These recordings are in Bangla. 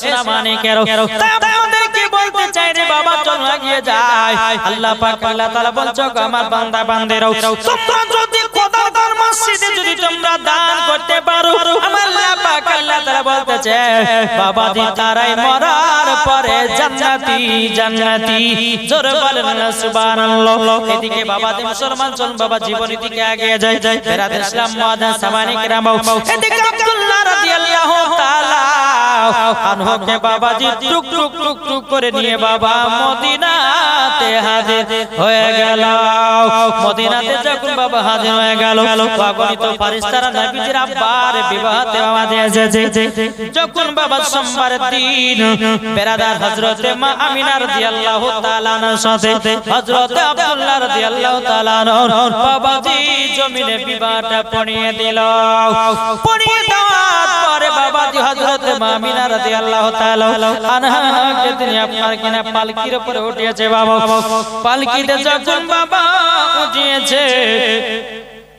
সোনা মানিকেরও তাই আমাদেরকে বলতে চাই রে বাবা? চল লাগিয়ে যায় আল্লাহ পাক, আল্লাহ তাআলা বলছো আমার বান্দা, বান্দেরাও তোমরা যদি খোদার মসজিদে যদি তোমরা দান করতে পারো, আমার আল্লাহ পাক আল্লাহ তাআলা বলতেছে বাবা দি তারাই মরার পরে জান্নাতি জান্নাতি। জোরে বলেন না, সুবহানাল্লাহ। এদিকে বাবা দি মুসলমান চল বাবা জীবনী দিকে এগিয়ে যায় বেরাদ ইসলাম মাদান সামানি কিরাম এদিকে আব্দুল্লাহ রাদিয়াল্লাহু তাআলা আনহকে বাবা টুক টুক টুক টুক করে নিয়ে বাবা মদিনাতে হাজির হয়ে গেল। মদিনাতে যখন বাবা হাজির হয়ে গেল অগণিত ফারিস্তারা নবীজির আব্বার বিবাহতে আমাদের এসেছে। যখন বাবা সোমবার দিন, বেরাদার হযরতে মা আমিনা রাদিয়াল্লাহু তাআলা আনহার সাথে, হযরতে আব্দুল্লাহ রাদিয়াল্লাহু তাআলা আনহর বাবাজি জমিনে বিবাহটা পড়িয়ে দিল। পড়িয়ে দেওয়ার পরে বাবাজি হযরতে মা আমিনা রাদিয়াল্লাহু তাআলা আপনার কিনা পালকির উপরে উঠিয়েছে, বাবা। পালকিতে যখন বাবা উঠিয়েছে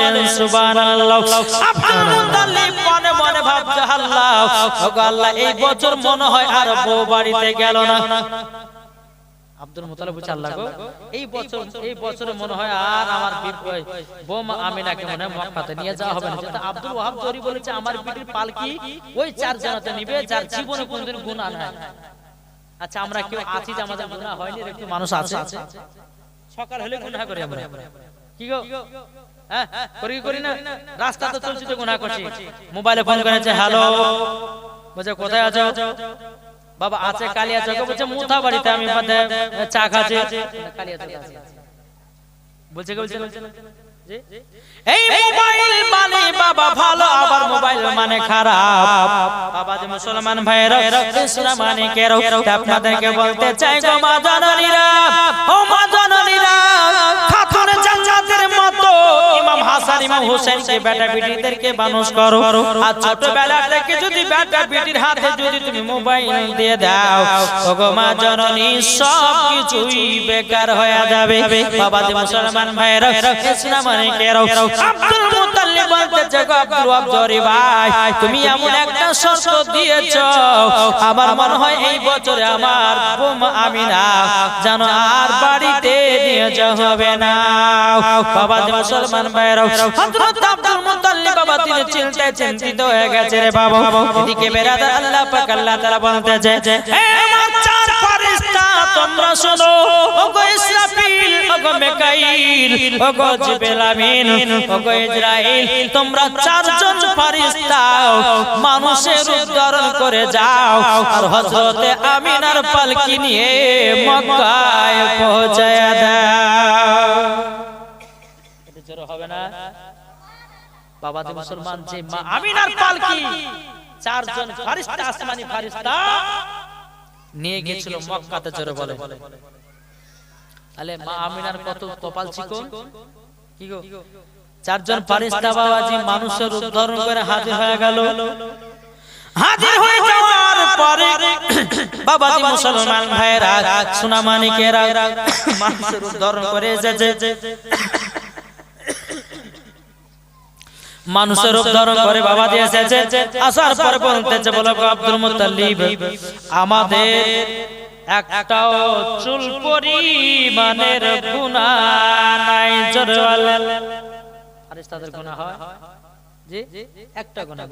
বলেন, সুবহানাল্লাহ। এই বছর মনে হয় আর বউ বাড়িতে গেল না। আব্দুল মুতালিব বলছে, আল্লাহ এই বছর, এই বছরে মনে হয় আর আমার বোমা আমিনাকে মনে হয় মক্কাতে নিয়ে যাওয়া হবে না। আব্দুল ওয়াহাব জরি বলেছে, আমার পিঠির পালকি ওই চার জনাতে নিবে, যার জীবনে কোনদিন গুনাহ নাই। আচ্ছা আমরা কেউ আছি যে আমাদের গুনাহ হয়নি একটু মানুষ আছে? সকাল হলে গুনাহ করি আমরা। কি গো? হ্যাঁ? করি করি না? রাস্তাতে চলছি তো গুনাহ করছি মোবাইলে ফোন করেছে হ্যালো। বলছে কোথায় আছো? বাবা আছে কালিয়া চকে বলছে মুথা বাড়িতে আমি চা খাচ্ছি। কালিয়া চকে বলছে এই মোবাইল মানে বাবা ভালো আবার মোবাইল মানে খারাপ। বাবা যে মুসলমান ভাইরা ইসলাম মানে কেরো আপনাদেরকে বলতে চাই গো মা জননীরা হোসেনকে বেটা বেটিদেরকে মানুষ করো। আর ছোটবেলা থেকে যদি বেটা বেটির হাতে যদি তুমি মোবাইল দিয়ে দাও ওগো মা জননী সব কিছুই বেকার হয়ে যাবে। বাবা মুসলমান ভাইরা ইসলাম কেরো। আব্দুল বলতেছে গো আব্দুল জরি ভাই তুমি এমন একটা শর্ত দিয়েছ আমার মনে হয় এই বছরে আমার বোমা আমিনা জানো আর বাড়িতে নিয়ে যাওয়া হবে না। বাবা মুসলমান ভাইরা হযরত আব্দুল মুতাল্লিব বাবা তিনি চিন্তায় চিন্তিত হয়ে গেছে রে বাবা। এদিকে বেরাদার আল্লাহ পাক আল্লাহ তাআলা বলতেছে হে আমার মিকাইল ওগো জিবরিল আমিন, ওগো ইসরাইল তোমরা চারজন ফেরেশতা মানুষের উদ্ধারণ করে যাও। আর হযরতে আমিনার পালকি নিয়ে মক্কায় পৌঁছায় দাও। এটা জোরে হবে না? বাবা যে মুসলমান, যে মা আমিনার পালকি, চারজন ফারিস্তা, আসমানি ফারিস্তা, নিয়ে গিয়েছিল মক্কাতে, জোরে বলে। তাহলে মা আমিনার কত কপাল চিকন? কি গো? চারজন ফারিস্তা বাবাজি মানুষের উদ্ধারণ করে হাজির হয়ে গেল। হাজির হয়ে যাওয়ার পরে বাবাজি মুসলমান ভাইরা সোনা মানিকেরা মানুষের উদ্ধারণ করে এসেছে। মানুষের রূপ ধারণ করে বাবা দিয়ে এসেছে। আসার পরে বলতেছে বলো আব্দুল মুতাল্লিব আমাদের একটাও চুল পরিমাণের গুণা নাই জোরে আরে তাদের গুণা হয়? জি? একটা গুণা।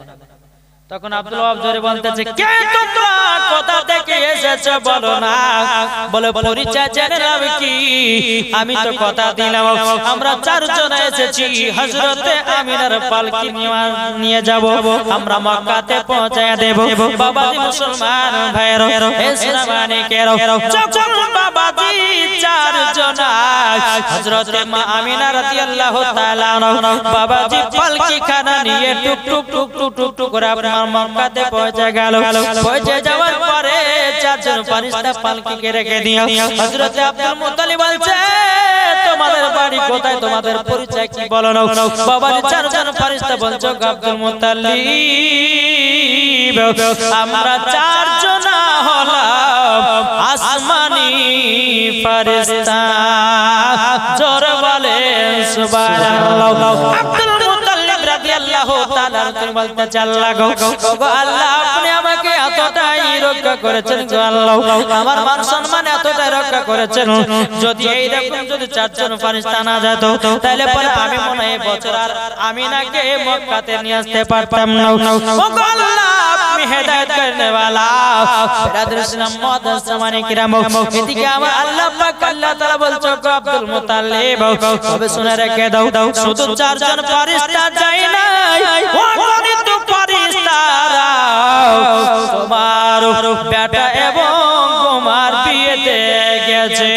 তখন আব্দুল ওয়াহাব জোরে বলতেছে কে তোমরা? কোথা থেকে এসেছ বলো না? বলে পরিচয় জেনে নাম কি? আমি তো কথা দিলাম। আমরা চারজন এসেছি। হযরতে আমিনার পালকি নিয়ে- যাব। আমরা মক্কাতে পৌঁছায় দেব। বাবাজি মুসলমান ভাইয়ের ইসলামানি কেরো। যখন বাবাজি চারজন হযরতে মা আমিনা রাদিয়াল্লাহু তাআলা আনহা। বাবাজি পালকি খানা নিয়ে টুক টুক টুক টুক টুক করে মক্কাতে পৌঁছে গেল। পৌঁছে যাওয়ার পরে চারজন ফারিস্তা পালকিকে রেখে দিও হযরত আব্দুল মুত্তালিব বলছে, তোমাদের বাড়ি কোথায়? তোমাদের পরিচয় কি বলো না বাবার চারজন ফারিস্তা বলছো আব্দুল মুত্তালিব, আমরা চারজন হলাম আসমানি ফারিস্তা জোর বলেন, সুবহানাল্লাহ। আব্দুল রাদিয়াল্লাহু তাআলা তুমি বলতে চাল্লা গো গো আল্লাহ, আপনি আমাকে এতটাই রক্ষা করেছেন গো আল্লাহ। আমার মান সম্মান এতটাই রক্ষা করেছেন। যদি এই রকম যদি চারজন ফারিস্তা না যেত, তাহলে পরে আমি মনে এই বছর আর আমি নাকে মক্কাতে নিয়ে আসতে পারতাম না। গো আল্লাহ, আপনি আল্লাহ আল্লাহ বলছো আব্দুল মুতাল্লিব শুধু চারজন ফারিস্তা যাই নাই ও গণিত ফারিস্তারা তোমার বেটা এবং তোমার বিয়েতে গেছে।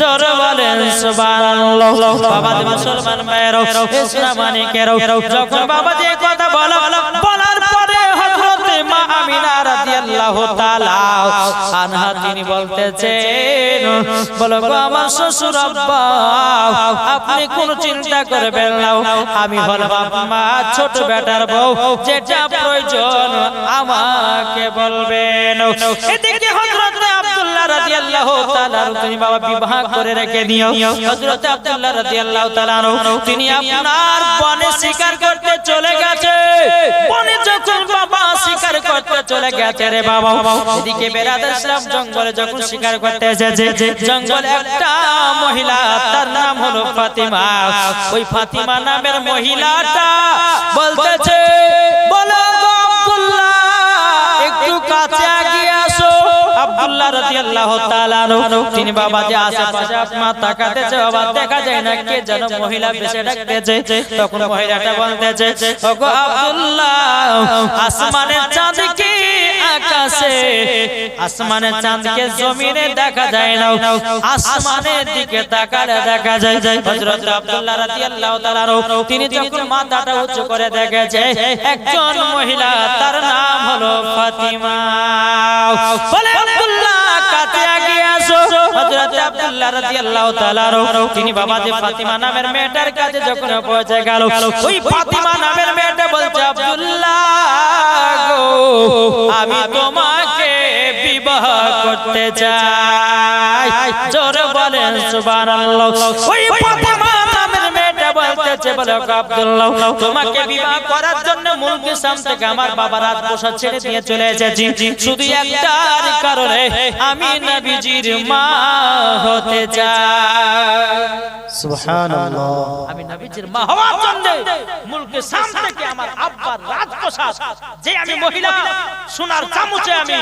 জোর বলেন সুবহানাল্লাহ। বাবা মুসলমান ভাইয়েরও ইসলাম যখন বাবা যে তাআলা আনহা তিনি বলতেছেন, বলো আমার শ্বশুর আপনি কোন চিন্তা করবেন না, আমি হলাম আমার ছোট বেটার বউ, যেটা প্রয়োজন আমাকে বলবেন। তিনি বাবা বিবাহ করে রেখে তিনি আপনার বনে শিকার করতে চলে গেছে। বনে যখন বাবা শিকার করতে চলে গেছে রে বাবা। এদিকে বেরাদার ইসলাম জঙ্গলে যখন শিকার করতে এসেছে, জঙ্গলে একটা মহিলা, তার নাম হলো ফাতিমা। ওই ফাতিমা নামের মহিলাটা বলতেছে রাদিয়াল্লাহু তাআলা তিনি বাবা যে আশেপাশে আপনার তাকাতেছে বাবা দেখা যায় না কে যেন মহিলা বেশি ডাকতেছে তখন মহিলাটা বলতেছে ওগো আব্দুল্লাহ আসমানের চাঁদ কি আকাশে আসমানের চাঁদকে জমিনে দেখা যায় না আসমানের দিকে তাকালে দেখা যায় হযরত আব্দুল্লাহ রাদিয়াল্লাহু তাআলা তিনি যখন মাথাটা উঁচু করে দেখেছে একজন মহিলা তার নাম হলো ফাতিমা। বলে আব্দুল্লাহ কাছে আগিয়ে আসো। হযরত আব্দুল্লাহ রাদিয়াল্লাহু তাআলা তিনি বাবা যে ফাতিমা নামের মেয়েটার কাছে যখন পৌঁছে গেল ওই ফাতিমা নামের মেয়েটা বলছে আব্দুল্লাহ গো আমি তোমাকে বিবাহ করতে চাই। জোরে বলেন সুবহানাল্লাহ। ওই ফাতিমা বলতেছে বলে আব্দুল্লাহ তোমাকে বিবাহ করার জন্য মুলকি সাম থেকে আমার বাবা রাত বসা ছেড়ে দিয়ে চলে এসেছি। শুধু একটার কারণে আমি নবীজির মা হতে চাই। সুবহানাল্লাহ। আমি নবীজির মা হওয়ার জন্য মুলকে সাম থেকে আমার আব্বার রাজপ্রসাদ যে আমি মহিলা সোনার চামচে আমি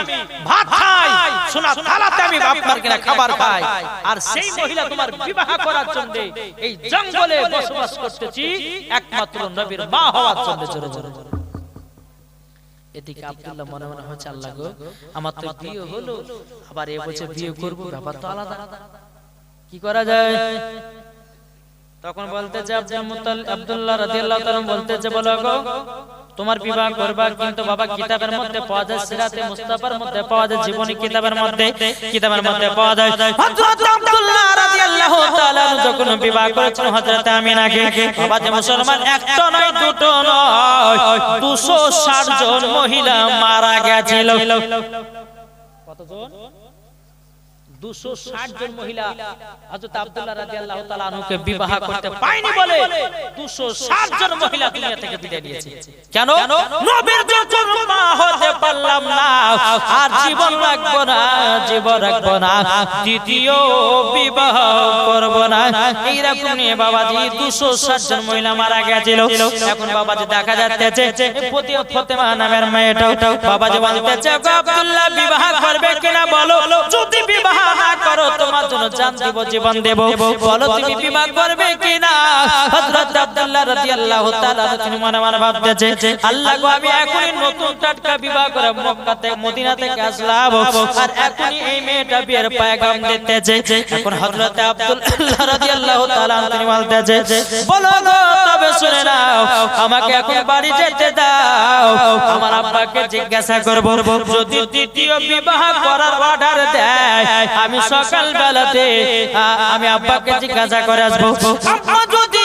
ভাত খাই সোনার থালাতে আমি আপনার কিনা খাবার খাই। আর সেই মহিলা তোমার বিবাহ করার জন্য এই জঙ্গলে বসবাস করতেছি একমাত্র নবীর মা হওয়ার জন্য চলে জোরে এদিকে আব্দুল্লাহ মনে মনে হচ্ছে আল্লাহ গো আমার তো বিয়ে হলো আবার এ বছর বিয়ে করব ব্যাপার তো আলাদা। কি করা যায়? তখন বলতেছে আব্দুল্লাহ রাদিয়াল্লাহু তাআলা বলতেছে বলো গো তোমার বিবাহ করবা কিন্তু বাবা কিতাবের মধ্যে পাওয়া যায়, সিরাতে মুস্তাফার মধ্যে পাওয়া যায়, জীবনী কিতাবের মধ্যে কিতাবের মধ্যে পাওয়া যায়। হযরত আব্দুল্লাহ রাদিয়াল্লাহু তাআলা যখন বিবাহ করেছেন হযরত আমিনাকে, বাবা যে মুসলমান, একটা নয়, দুটো নয় 260 জন মহিলা মারা গেছিল। কতজন? দুশো ষাট জন মহিলা হযরত আব্দুল্লাহ রাদিয়াল্লাহু তাআলা আনহুকে বিবাহ করতে পায়নি বলে দুশো ষাট জন মহিলা দুনিয়া থেকে বিদায় নিয়েছে। কেন? নবীর যখন মা হতে পারলাম না। আর জীবন রাখব না জীবন রাখব না। দ্বিতীয় বিবাহ করব না। এইরকম নিয়ে বাবাজি দুশো ষাট জন মহিলা মারা গেছিল। এখন বাবাজি দেখা যাচ্ছে ফতেমা নামের মেয়েটাও বাবাজি বলতেছে আব্দুল্লাহ বিবাহ করবে কিনা বলো? যদি বিবাহ না করো তোমার জন্য জান দেব জীবন দেব। বলো তুমি বিবাহ করবে কিনা? হযরত আব্দুল্লাহ রাদিয়াল্লাহু তাআলা তিনি মনে মনে ভাবতেছে আল্লাহ গো আমি এখনই নতুন টাটকা বিবাহ করে মক্কা থেকে মদিনা থেকে আসলাম আর এখনই এই মেয়েটা বিয়ের পয়গাম দিতেছে। এখন হযরত আব্দুল্লাহ রাদিয়াল্লাহু তাআলা তিনি বলতেছে বলো গো শুনে নাও আমাকে এখন বাড়ি যেতে দাও। আমার আব্বাকে জিজ্ঞাসা করব যদি দ্বিতীয় বিবাহ করার অর্ডার দেয় আমি সকাল বেলাতে আমি আব্বাকে জিজ্ঞাসা করে আসব। আব্বা যদি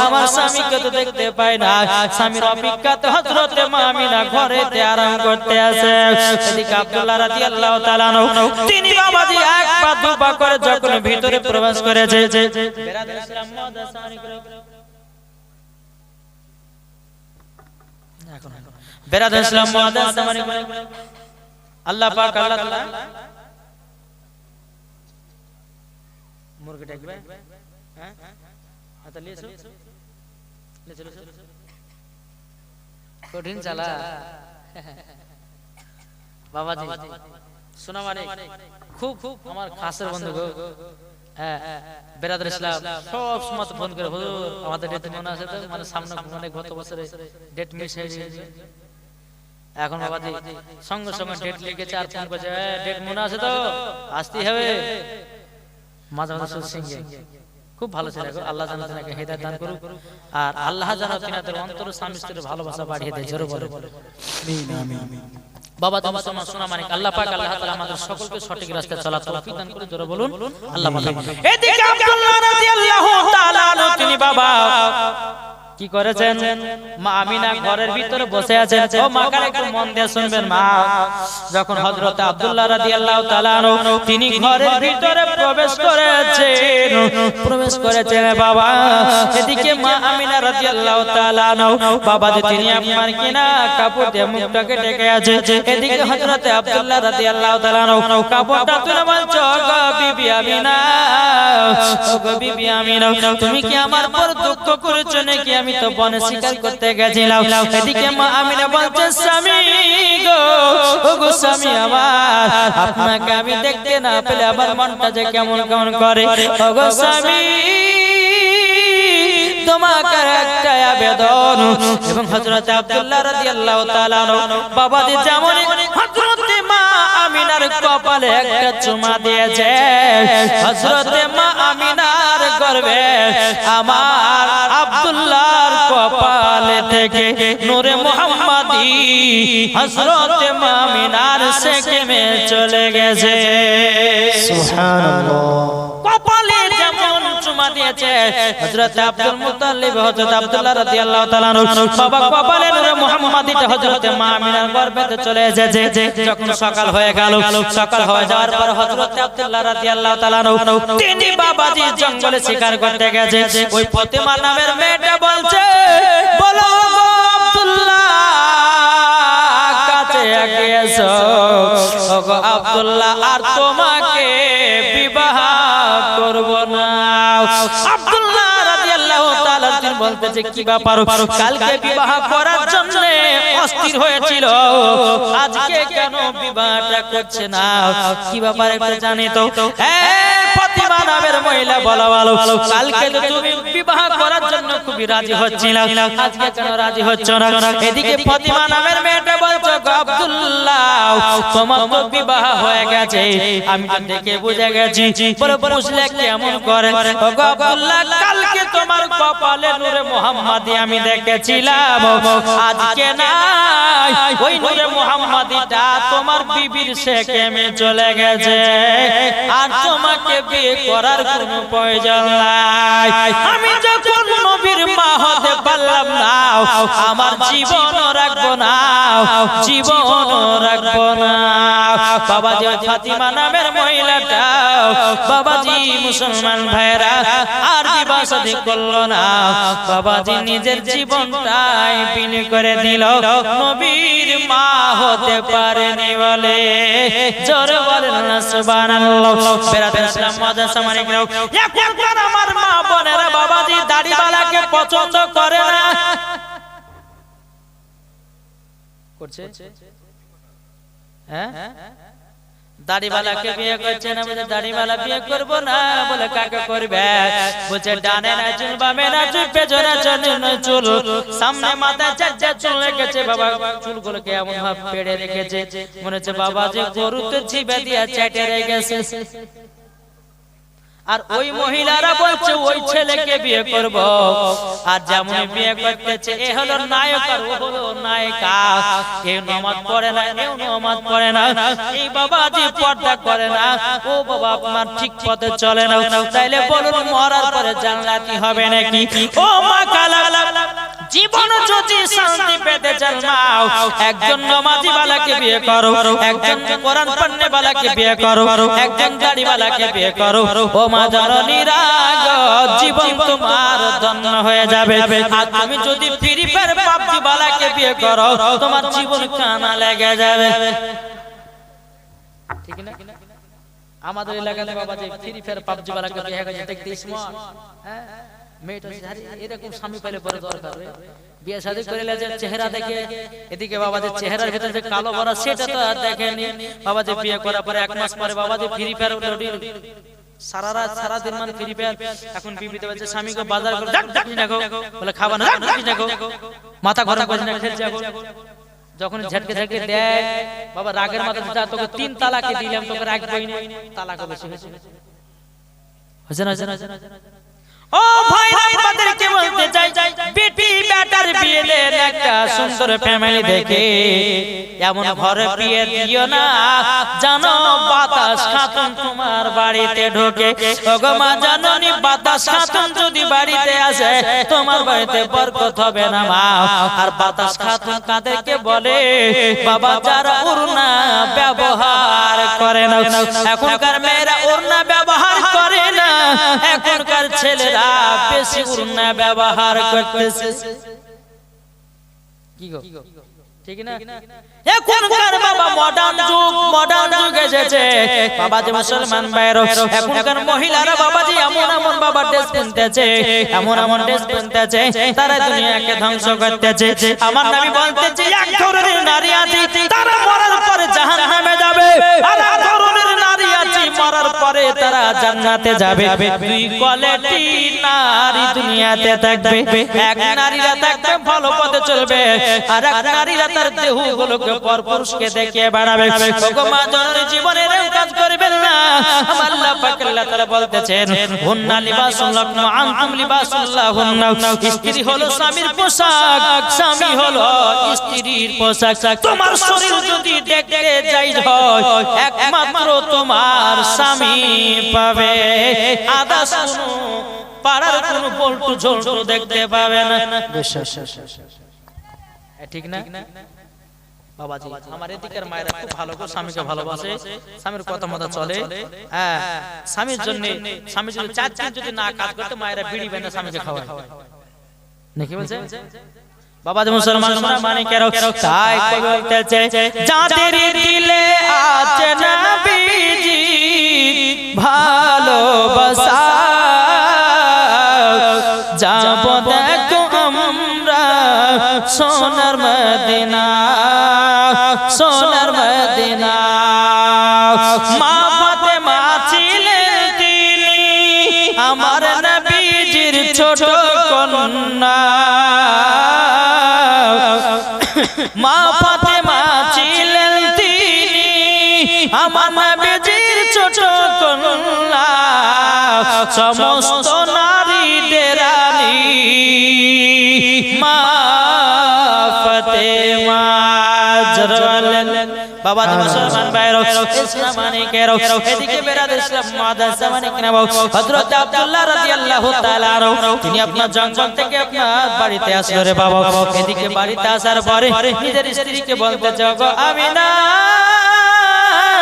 স্বামীকে দেখতে পাই না। স্বামীর অপেক্ষাতে হযরত মা আমিনা ঘরেতে আরাম করতে আছে এদিকে আব্দুল্লাহ রাদিয়াল্লাহু তাআলা আনহু, তিনি বাবাজি এক পা দু করে যখন ভিতরে প্রবেশ করেছে। বেরাদ ইসলাম ইসলাম মুআদ্দাস সামানিক আল্লাহ পাক, আল্লাহ তাআলা মুরগি ডাকবে হ্যাঁ? লিয়েছো লিয়েছো কঠিন চালা। বাবাজি শোনা মানে খুব খুব আমার খাসের বন্ধু গো। হ্যাঁ বেরাদার ইসলাম সব সময় ফোন করে হুজুর আমাদের ডেট মনে আছে তো? মানে সামনে মানে গত বছরে ডেট মিস হয়ে গেছে এখন বাবাজি সঙ্গে সঙ্গে ডেট লিখেছে আর ফোন করছে ডেট মনে আছে তো? আসতেই হবে। মাঝে মাঝে সিংহে খুব ভালো ছেলে। আল্লাহ হেদায়েত দান করুক। আর আল্লাহ জানা তিনাদের অন্তর স্বামী স্ত্রীর ভালোবাসা বাড়িয়ে দেয় জোরে বলে আমিন আমিন। বাবা তোমার তোমার সোনা মানিক। আল্লাহ পাক আল্লাহ তাআলা আমাদের সকলকে সঠিক রাস্তায় চলা তৌফিক দান করে জোরে বলুন। আল্লাহ পাক এদিকে আব্দুল্লাহ রাদিয়াল্লাহু তাআলা তিনি বাবা কি করেছেন? মা আমিনা ঘরের ভিতরে বসে আছেন। ও মা কারে একটু মন দিয়ে শুনবেন মা। যখন হযরত আব্দুল্লাহ রাদিয়াল্লাহু তাআলা তিনি ঘরের ভিতরে প্রবেশ করেছেন প্রবেশ করেছেন বাবা। এদিকে মা আমিনা রাদিয়াল্লাহু তাআলা বাবা যে তিনি আপনার কিনা, কাপড় দিয়ে মুখটাকে ঢেকে আছে। এদিকে হযরত আব্দুল্লাহ রাদিয়াল্লাহু তাআলা আনহু। কাপড়টা তুলে বলছো গো বিবি আমিনা গো বিবি আমিনা, তুমি কি আমার পর দুঃখ করেছ নাকি? আমি তো বনে শিকার করতে গেছিলাম। এদিকে মা আমিনা বলছে, স্বামী গো স্বামী আমার, আপনাকে আমি দেখতে না পেলে আমার মনটা যে কেমন কেমন করে? গো তোমাকে একটা আবেদন। এবং হযরত আব্দুল্লাহ রাদিয়াল্লাহু তাআলা বাবা দি যেমন হযরত মা আমিনার কপালে একটা চুমা দিয়েছে হযরত মা আমিনার গর্ভে আমার আব্দুল্লাহর কপালে থেকে নূরে মুহাম্মাদি হযরত মা আমিনার সেকেমে চলে গেছে। সুবহানাল্লাহ। কপালে জঙ্গলে শিকার করতে গেছে। ওই ফাতেমা নামের মেয়েটা বলছে বলো আব্দুল্লাহ ওগো আব্দুল্লাহ, আর তোমাকে বিবাহ করব না। আব্দুল্লাহ রাদিয়াল্লাহু তাআলা তিনি বলতেছে, কি ব্যাপার? কালকে বিবাহ করার জন্য অস্থির হয়েছিল। আজকে কেন বিবাহটা করছে না? কি ব্যাপার জানি তো। বিবাহ না? হয়ে গেছে। আমি দেখে বুঝে গেছি। বুঝলে কেমন করে? কালকে তোমার কপালে নূরে মুহাম্মাদি আমি দেখেছিলাম। আজকে নাই। ওই নূরে মুহাম্মাদিটা তোমার বিবির সেকেমে চলে গেছে। আর তোমাকে বিয়ে করার কোনো প্রয়োজন নাই। আমি যখন নবীর মা হতে পারলাম না আমার জীবন রাখব না জীবন রাখব না। বাবাজি ফাতিমা নামের মহিলাটা বাবাজি মুসলমান ভাইরা আর বিবাহ করল না। বাবাজি নিজের জীবনটাই বিলি করে দিল। নবীর মা হতে পারেনি বলে। জোরে বলেন না, সুবহানাল্লাহ। বেরাতে ইসলাম মাদ্রাসা মানে কেউ এখন আমার মা বোনেরা বাবাজি দাড়িওয়ালাকে পছন্দ করে না? করছে? হ্যাঁ? দাড়িওয়ালাকে বিয়ে করছে না দাড়িওয়ালা বিয়ে করব না বলে কাকে করবে? বলছে ডানে না চুল বামে না চুল পেছনে চুল। সামনে মাথা চুল রেখেছে বাবা। চুলগুলোকে এমন ভাব পেড়ে রেখেছে। মনে হচ্ছে বাবা যে গরু তো জিবে দিয়া চেটে রেখেছে। আর ওই মহিলারা বলছে ওই ছেলেকে বিয়ে করব। আর যেমন বিয়ে করতেছে এ হলো নায়ক আর ও হলো নায়িকা। কেউ নামাজ পড়ে না কেউ নামাজ পড়ে না। এই বাবাজি পর্দা করে না। ও বাবা আপনার ঠিক পথে চলে না। তাইলে বলুন মরার পরে জান্নাতি হবে নাকি? ও মা কালা জীবন যদি শান্তি পেতে চান মাও একজন নামাজি বালাকে বিয়ে করো একজন কোরআন পড়নে বালাকে বিয়ে করো একজন গাড়ি বালাকে বিয়ে করো। ও মা জননী রাগ জীবন তোমার ধন্য হয়ে যাবে। আর তুমি যদি ফ্রি ফায়ার পাবজি বালাকে বিয়ে করো তোমার জীবন কানা লেগে যাবে। ঠিক না? আমাদের এলাকাতে বাবা যে ফ্রি ফায়ার পাবজি বালাকে বিয়ে করেছে দেখতে স্মার্ট হ্যাঁ? মেয়েটা সারি এরকম স্বামী পেলে পরে দরকার বিয়ে শাদী করে যে চেহারা দেখে এদিকে বাবা যে চেহারার ভিতরে যে কালো ভরা সেটা তো আর দেখেনি বাবা যে বিয়ে করার পরে এক মাস পরে বাবা যে ফ্রি ফায়ার সারা রাত সারা দিন মানে ফ্রি ফায়ার এখন বিবিতে বলছে স্বামীকে বাজার করে ডাক ডাক দেখো বলে খাবা না দেখো মাথা গরম করে না খেলছে এখন যখন ঝটকে ঝটকে দেয় বাবা রাগের মাথা যা তোকে তিন তালাকে দিলাম তোকে রাখবই না তালাকে বেশি হয়েছে হয়েছে হয়েছে না হয়েছে না? ও ভাই আপনাদেরকে বলতে চাই বেটি ব্যাটার বিয়ে দেন একটা সুন্দর ফ্যামিলি দেখে। এমন ঘরে বিয়ে দিও না। জানো বাতাস খাতুন তোমার বাড়িতে ঢোকে। ওগো মা জাননি বাতাস খাতুন যদি বাড়িতে আসে তোমার বাড়িতে বরকত হবে না মা। আর বাতাস খাতুন বলে বাবা যারা উড়না ব্যবহার করে না এখনকার মেয়েরা উড়না এখনকার ছেলেরা বেশি উড়না ব্যবহার করতেছে। কি গো? ঠিক না? এখনকার বাবা মডার্ন যুগ মডার্ন যুগ এসেছে। বাবা যে মুসলমান ভাইরো এখনকার মহিলারা বাবাজি এমন এমন বাবা ড্রেস কিনতেছে এমন এমন ড্রেস কিনতেছে তারা দুনিয়াকে ধ্বংস করতেছে। আমার নামি বলতেছে এক ধরনের নারী আছে তারা মরার পরে জাহান্নামে যাবে। আর এক ধরনের নারী আছে মরার পরে তারা জান্নাতে যাবে। দুই কোয়ালিটি নারী দুনিয়াতে থাকবে। এক নারীরা থাকবে, ভালো পথে চলবে। আর এক নারীরা তার দেহগুলোকে পরপুরুষকে দেখিয়ে বাড়াবে। মা, জননী জীবনের কাজ করবেন না। আল্লাহ পাক আল্লাহ তাআলা বলতেছেন, হুন্না লিবাসুল লাকুম আনতুম লিবাসুল লাহুন্না। স্ত্রী হলো স্বামীর পোশাক, স্বামী হলো স্ত্রীর পোশাক। তোমার শরীর যদি দেখতে যাই হয়, একমাত্র তোমার পাবে। আদা শুনো, পাড়ার কোনো পল্টু ঝোল্টু দেখতে পাবে না। ঠিক না? মায়েরা হ্যাঁ স্বামীর জন্য না কাজ করতে, মায়েরা বিড়ি বেঁধে স্বামীকে খাওয়ায়। নাকি বলছে? বাবা যে মুসলমান তোমরা মানে কেন তাই বলতেছে যাদের দিলে আছে নবীজি ভালোবাসা যাব দেখো আমরা সোনার মদিনা সোনার মদিনা মা ফাতেমা ছিলেন তিনি আমার নবীজির ছোট কন্যা মা ফাতেমা ছিলেন তিনি। আমার নবীজির ছোট কন্যা। সমস্ত নারীদের রানী। মা ফাতেমা জরওয়ালেন বাবা মুসলমান ভাইরো ইসলাম মানিকেরো এদিকে বেরাদ ইসলাম মাদ্রাসা মানিক নাও। হযরত আব্দুল্লাহ রাদিয়াল্লাহু তাআলা তিনি আপনার জঙ্গল থেকে আপনার বাড়িতে আসলো রে বাবা। এদিকে বাড়িতে আসার পরে নিজের স্ত্রীকে বলতে চাও গো আমিনা!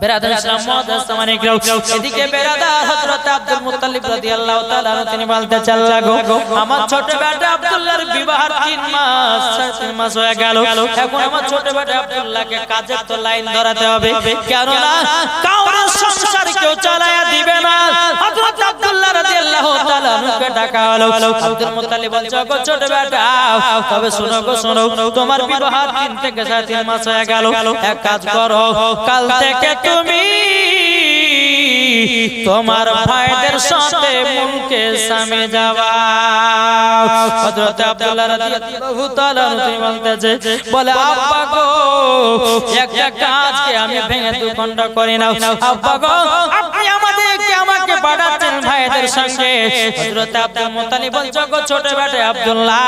বেরাদার ইসলাম মুআদ্দাস সামানিক রাও এদিকে বেরাদার হযরত আব্দুল মুত্তালিব রাদিয়াল্লাহু তাআলা তিনি বলতে চাল লাগো আমার ছোট বেটা আব্দুল্লাহর বিবাহের 3 মাস সাড়ে মাস হয়ে গেল। এখন আমার ছোট বেটা আব্দুল্লাহকে কাজের তো লাইন ধরাতে হবে। সংসার কেউ চালায়া দিবে না। হযরত আব্দুল্লাহ রাদিয়াল্লাহু তাআলা নুকে ডাকা হলো। আব্দুল মুত্তালিব ছোট বেটা, তবে শোনো গো, শোনো, তোমার বিবাহ তিন থেকে সাত মাস হয়ে গেল। এক কাজ করো, কাল থেকে তুমি তোমার ভাইদের সাথে মুলকে সামে যাওয়া হযরত আব্দুল্লাহ রাদিয়াল্লাহু তাআলা তিনি বলতেছে বলে আব্বা গো একটা কাজকে আমি ভেঙে দু খণ্ড করে নাও। আব্বা গো আপনি আমাদেরকে আমাকে পাঠাচ্ছেন ভাইদের সঙ্গে। হযরত আব্দুল মুত্তালিব বলছে গো ছোট বেটা আব্দুল্লাহ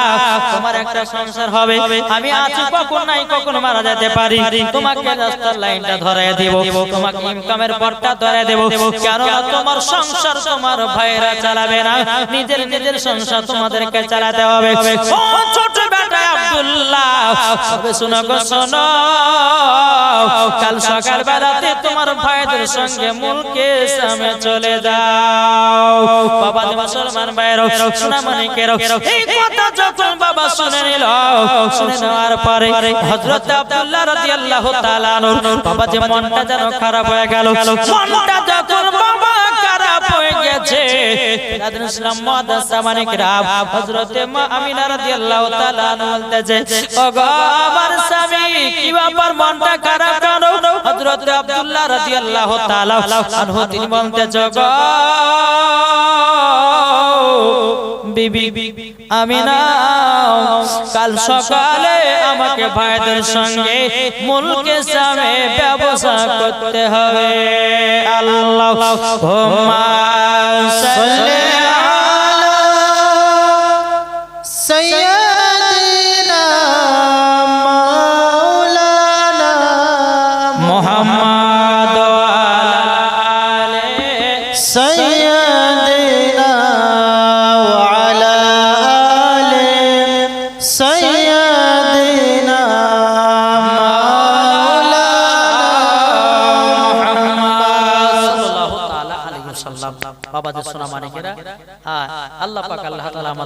তোমার একটা সংসার হবে। আমি আছি কখন নাই কখন মারা যেতে পারি। তোমাকে রাস্তার লাইনটা ধরায় দেব। তোমাকে ইনকামের পথটা ধরায় দেব। কেননা তোমার সংসার তোমার ভাইরা চালাবে না। নিজের নিজের সংসার তোমাদেরকে চালাতে হবে। ছোট বেটা আব্দুল্লাহ শোনো গো, শোনো। কাল সকাল বেলাতে তোমার ভাইদের সঙ্গে মুলকে সামনে চলে যাও। বাবা মুসলমান ভাইয়েরও শোনা মানিকেরও এই কথা যখন বাবা শুনে নিল, শুনে পরে হযরত আব্দুল্লাহ রাদিয়াল্লাহু তাআলা বাবা যে মনটা যেন খারাপ হয়ে গেল, মনটা যখন বাবা খারাপ হয়ে গেছে। রাদিন ইসলাম মাদ্রাসা মানিকরা হযরত মা আমিনা রাদিয়াল্লাহু তাআলা বলতেছে ও আমার স্বামী, কি ব্যাপার? মনটা খারাপ কেন? হযরত আব্দুল্লাহ রাদিয়াল্লাহু তাআলা আনহু, তিনি বলতেছে গো বিবি আমি না কাল সকালে আমাকে ভাইদের সঙ্গে মুলকে সামে ব্যবসা করতে হবে। আল্লাহ হুম্মা সাল্লি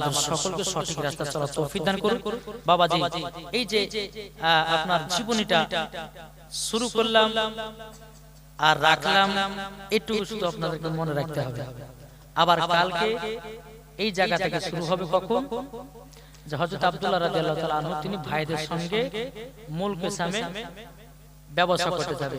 আমাদের সকলকে সঠিক রাস্তা চলার তৌফিক দান করুন। বাবাজি এই যে আপনার জীবনীটা শুরু করলাম আর রাখলাম একটু শুধু আপনাদেরকে মনে রাখতে হবে। আবার কালকে এই জায়গা থেকে শুরু হবে কখন? যে হযরত আব্দুল্লাহ রাদিয়াল্লাহু তাআলা আনহু তিনি ভাইদের সঙ্গে মূল পেশামে ব্যবসা করতে যাবে।